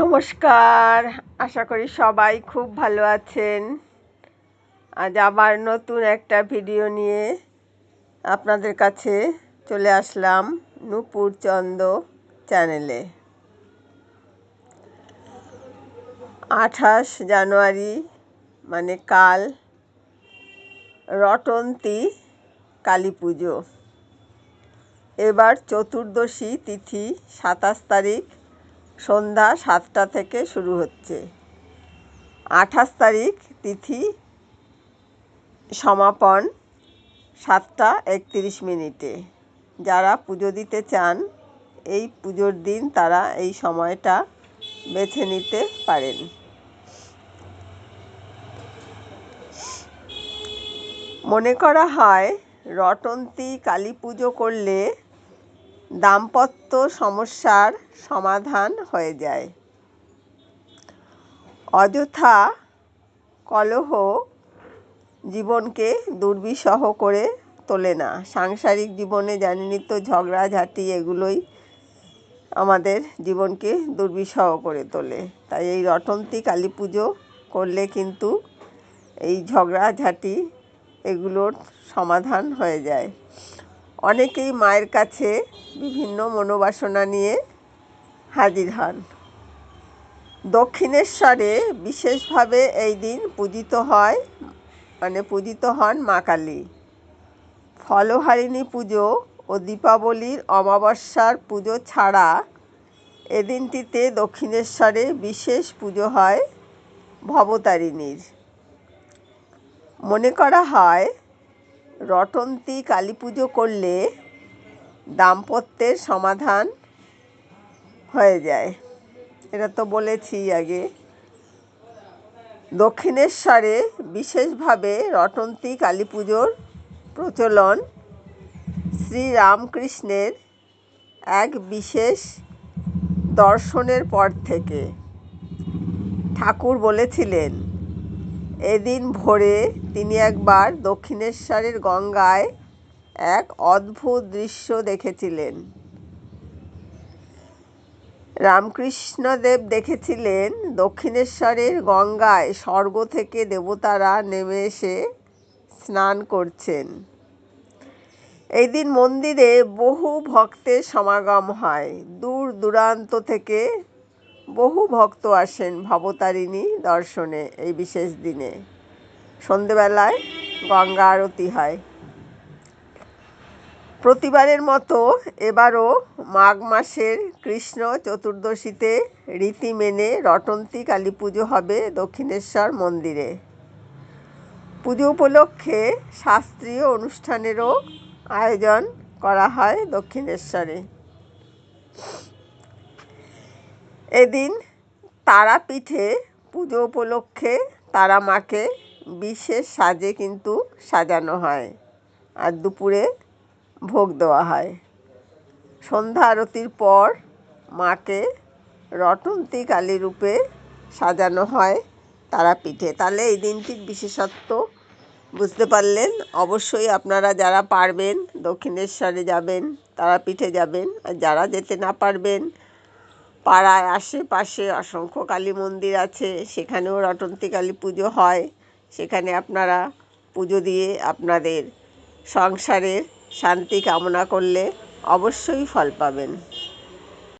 নমস্কার। আশা করি সবাই খুব ভালো আছেন। আজ আবার নতুন একটা ভিডিও নিয়ে আপনাদের কাছে চলে আসলাম নূপুর চন্দ চ্যানেলে। আঠাশ জানুয়ারি মানে কাল, রটন্তী কালী পুজো। এবার চতুর্দশী তিথি, সাতাশ তারিখ। সন্ধ্যা সাতটা থেকে শুরু হচ্ছে। আঠাশ তারিখ তিথি সমাপন সাতটা একত্রিশ মিনিটে। যারা পুজো দিতে চান, এই পুজোর দিন তারা এই সময়টা বেছে নিতে পারেন। মনে করা হয়, রটন্তী কালী পুজো করলে দাম্পত্য সমস্যার সমাধান হয়ে যায়। অযথা কলহ জীবনকে দুর্বিষহ করে তোলে না। সাংসারিক জীবনে জানেনই তো ঝগড়াঝাটি এগুলোই আমাদের জীবনকে দুর্বিষহ করে তোলে। তাই এই রটন্তী কালী পুজো করলে কিন্তু এই ঝগড়াঝাটি এগুলোর সমাধান হয়ে যায়। অনেকেই মায়ের কাছে বিভিন্ন মনোবাসনা নিয়ে হাজির হন। দক্ষিণেশ্বরে বিশেষভাবে এই দিন পূজিত হয় মানে পূজিত হন মা কালী। ফলহারিণী পুজো ও দীপাবলির অমাবস্যার পুজো ছাড়া এদিনটিতে দক্ষিণেশ্বরে বিশেষ পুজো হয় ভবতারিণীর। মনে করা হয় রটন্তী কালী পুজো করলে দাম্পত্যের সমাধান হয়ে যায়। এটা তো বলেছি আগে। দক্ষিণেশ্বরে বিশেষভাবে রটন্তী কালী পুজোর প্রচলন শ্রীরামকৃষ্ণের এক বিশেষ দর্শনের পর থেকে। ঠাকুর বলেছিলেন এদিন ভোরে তিনি একবার দক্ষিণেশ্বরের গঙ্গায় এক অদ্ভুত দৃশ্য দেখেছিলেন। রামকৃষ্ণদেব দেখেছিলেন দক্ষিণেশ্বরের গঙ্গায় স্বর্গ থেকে দেবতারা নেমে এসে স্নান করছেন। এই দিন মন্দিরে বহু ভক্তের সমাগম হয়। দূর দূরান্ত থেকে বহু ভক্ত আসেন ভবতারিণী দর্শনে এই বিশেষ দিনে। সন্ধেবেলায় গঙ্গা আরতি হয়। প্রতিবারের মতো এবারও মাঘ মাসের কৃষ্ণ চতুর্দশীতে রীতি মেনে রটন্তী কালী পুজো হবে দক্ষিণেশ্বর মন্দিরে। পুজো উপলক্ষে শাস্ত্রীয় অনুষ্ঠানেরও আয়োজন করা হয় দক্ষিণেশ্বরে। এদিন তারাপীঠে পুজো উপলক্ষে তারা মাকে বিশেষ সাজে কিন্তু সাজানো হয়। আর দুপুরে ভোগ দেওয়া হয়। সন্ধ্যা আরতির পর মাকে রটন্তী কালী রূপে সাজানো হয় তারাপীঠে। তাহলে এই দিনটির বিশেষত্ব বুঝতে পারলেন? অবশ্যই আপনারা যারা পারবেন, দক্ষিণেশ্বরে যাবেন, তারাপীঠে যাবেন, আর যারা যেতে না পারবেন পাড়ায় আশেপাশে অসংখ্য কালী মন্দির আছে, সেখানেও রটন্তী কালী পুজো হয়। সেখানে আপনারা পুজো দিয়ে আপনাদের সংসারের শান্তি কামনা করলে অবশ্যই ফল পাবেন।